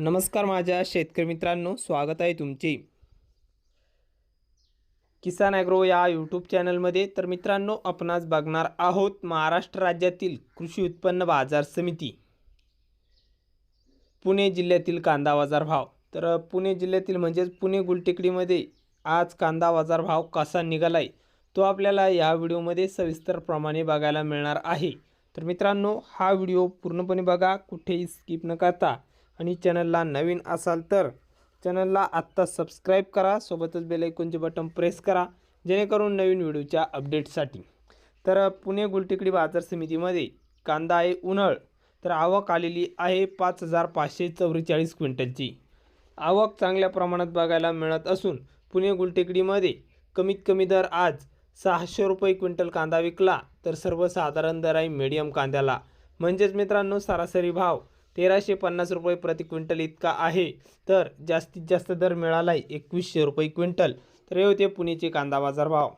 नमस्कार माझ्या शेतकरी मित्रांनो स्वागत आहे तुमचे. किसान ॲग्रो या यूट्यूब चॅनलमध्ये. तर मित्रांनो आपणास बघणार आहोत महाराष्ट्र राज्यातील कृषी उत्पन्न बाजार समिती. पुणे जिल्ह्यातील कांदा बाजार भाव. तर पुणे जिल्ह्यातील म्हणजेच पुणे गुलटेकडीमध्ये आज कांदा बाजार भाव कसा निघाला आहे तो आपल्याला या व्हिडिओमध्ये सविस्तरप्रमाणे बघायला मिळणार आहे. तर मित्रांनो हा व्हिडिओ पूर्णपणे बघा कुठेही स्किप न करता. आणि चॅनलला नवीन असाल तर चॅनलला आत्ता सबस्क्राईब करा सोबतच बेलायकॉनचे बटन प्रेस करा जेणेकरून नवीन व्हिडिओच्या अपडेटसाठी तर पुणे गुलटेकडी बाजार समितीमध्ये कांदा आहे उन्हाळ तर आवक आलेली आहे पाच हजार पाचशे चौवेचाळीस क्विंटलची. आवक चांगल्या प्रमाणात बघायला मिळत असून पुणे गुलटेकडीमध्ये कमीत कमी दर आज सहाशे रुपये क्विंटल कांदा विकला तर सर्वसाधारण दर आहे मीडियम कांद्याला. म्हणजेच मित्रांनो सरासरी भाव तेराशे पन्नास रुपये प्रति क्विंटल इतका आहे. तर जास्तीत जास्त दर मिळाला आहे एकवीसशे रुपये क्विंटल. तर हे होते पुणेचे कांदा बाजार भाव.